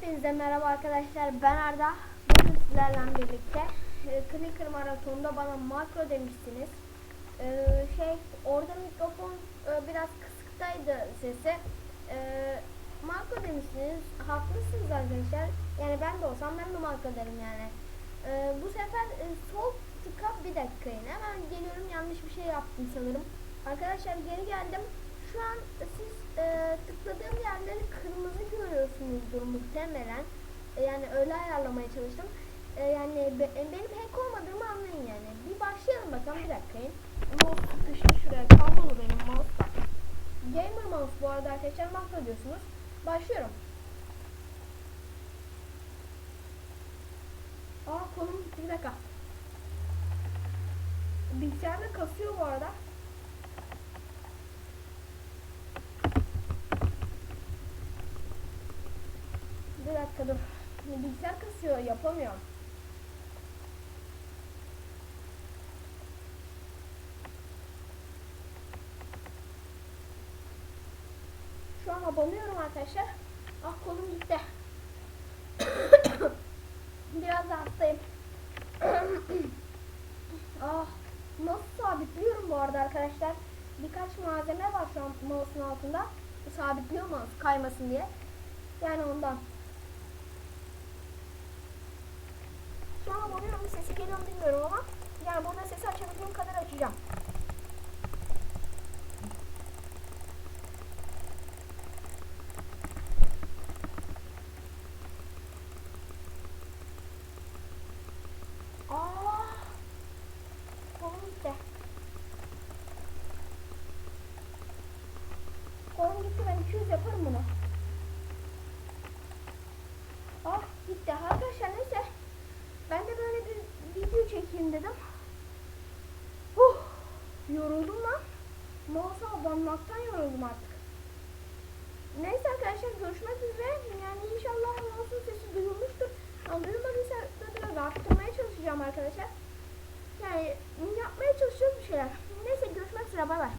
Hepinize merhaba arkadaşlar. Ben Arda. Bugün sizlerle birlikte e, Clicker Maraton'da bana makro demiştiniz. E, şey orada mikrofon e, biraz kısıktaydı sesi. E, makro demiştiniz. Haklısınız arkadaşlar. Yani ben de olsam ben de makro derim yani. E, bu sefer sol tıka bir dakika yine. Hemen geliyorum yanlış bir şey yaptım sanırım. Arkadaşlar geri geldim. Şu an siz muhtemelen. E, yani öyle ayarlamaya çalıştım. E, yani be- e, benim hack olmadığımı anlayın yani. Bir başlayalım bakalım bir dakika. Mouse sıkıştı şuraya. Kablolu benim mouse da. Gamer mouse bu arada arkadaşlar makro diyorsunuz. Başlıyorum. Aa kolum bir dakika. Bilgisayarda kasıyor bu arada. Bir dakika dur. Bilgisayar kasıyor yapamıyorum. Şu an abanıyorum arkadaşlar. Ah kolum gitti. Biraz da ah nasıl sabitliyorum bu arada arkadaşlar. Birkaç malzeme var şu an mouse'un altında. Sabitliyor mouse kaymasın diye. Yani ondan. Şu an abanıyorum sesi geliyor mu bilmiyorum ama yani burada sesi açabildiğim kadar açacağım. Aa! Kolum gitti. Kolum gitti ben 200 yaparım bunu. Ah gitti arkadaşlar neyse. Ben de böyle bir video çekeyim dedim. Huh, yoruldum lan. Mouse'a abanmaktan yoruldum artık. Neyse arkadaşlar görüşmek üzere. Yani inşallah mouse'un sesi duyulmuştur. Ama duyulmadıysa da biraz arttırmaya çalışacağım arkadaşlar. Yani yapmaya çalışıyoruz bir şeyler. Neyse görüşmek üzere bay bay.